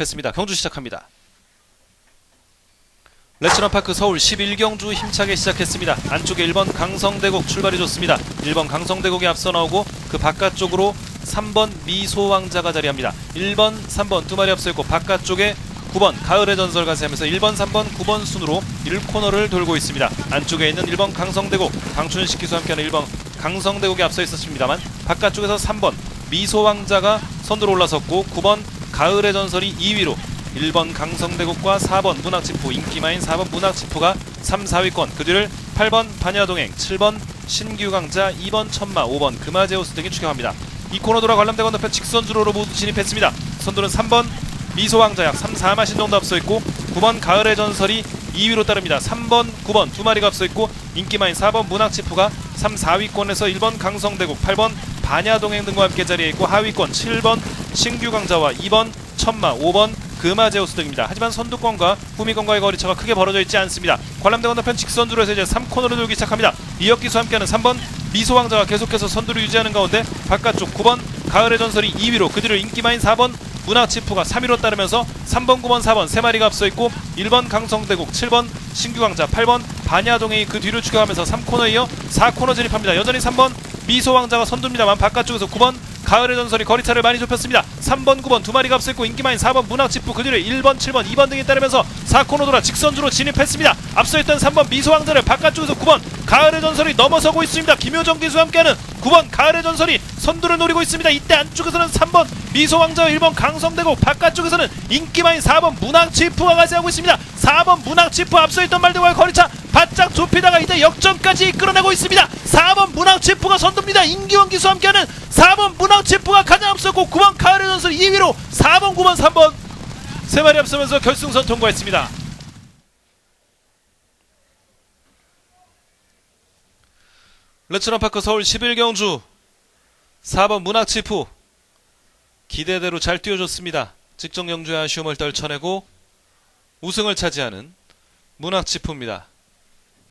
했습니다. 경주 시작합니다. 레츠런파크 서울 11경주 힘차게 시작했습니다. 안쪽에 1번 강성대곡 출발이 좋습니다. 1번 강성대곡이 앞서 나오고 그 바깥쪽으로 3번 미소왕자가 자리합니다. 1번, 3번 두 마리 앞서 있고 바깥쪽에 9번 가을의 전설 가세하면서 1번, 3번, 9번 순으로 1코너를 돌고 있습니다. 안쪽에 있는 1번 강성대곡 방춘식 기수와 함께하는 1번 강성대곡이 앞서 있었습니다만 바깥쪽에서 3번 미소왕자가 선두로 올라섰고 9번 가을의 전설이 2위로 1번 강성대국과 4번 문학지포 인기마인 4번 문학지포가 3, 4위권 그 뒤를 8번 반야동행 7번 신규강자 2번 천마 5번 금화제우스 등이 추격합니다. 이 코너 돌아 관람대 건너편 직선주로로 모두 진입했습니다. 선두는 3번 미소왕자약 3, 4마 신정도 앞서 있고 9번 가을의 전설이 2위로 따릅니다. 3번 9번 두 마리가 앞서 있고 인기마인 4번 문학지포가 3, 4위권에서 1번 강성대국 8번 반야동행 등과 함께 자리해 있고 하위권 7번 신규강자와 2번 천마 5번 금화제우스 등입니다. 하지만 선두권과 후미권과의 거리차가 크게 벌어져 있지 않습니다. 관람대 건너편 직선주로 해서 이제 3코너를 돌기 시작합니다. 이혁기수 함께하는 3번 미소왕자가 계속해서 선두를 유지하는 가운데 바깥쪽 9번 가을의 전설이 2위로 그 뒤를 인기마인 4번 문화치프가 3위로 따르면서 3번, 9번, 4번 세 마리가 앞서 있고 1번 강성대국, 7번 신규강자, 8번 반야동행이 그 뒤를 추격하면서 3코너 이어 4코너 진입합니다. 여전히 3번 미소왕자가 선두입니다만 바깥쪽에서 9번 가을의 전설이 거리차를 많이 좁혔습니다. 3번, 9번 두 마리가 앞서 있고 인기마인 4번 문학지프 그 뒤를 1번, 7번, 2번 등이 따르면서 4코너 돌아 직선주로 진입했습니다. 앞서 있던 3번 미소왕자를 바깥쪽에서 9번 가을의 전설이 넘어서고 있습니다. 김효정 기수와 함께하는 9번 가을의 전설이 선두를 노리고 있습니다. 이때 안쪽에서는 3번 미소왕자 1번 강성대고 바깥쪽에서는 인기마인 4번 문학지프가 가세하고 있습니다. 4번 문학지프 앞서 있던 말들과의 거리차 바짝 좁히다가 이제 역전까지 이끌어내고 있습니다. 4번 문학지프가 선두입니다. 임기원 기수와 함께하는 4번 문학지프가 가장 앞섰고 9번 가을의 전설 2위로 4번 9번 3번 세 마리 앞서면서 결승선 통과했습니다. 레츠런파크 서울 11경주 4번 문학치프 기대대로 잘 뛰어줬습니다. 직접 영주의 아쉬움을 떨쳐내고 우승을 차지하는 문학치프입니다.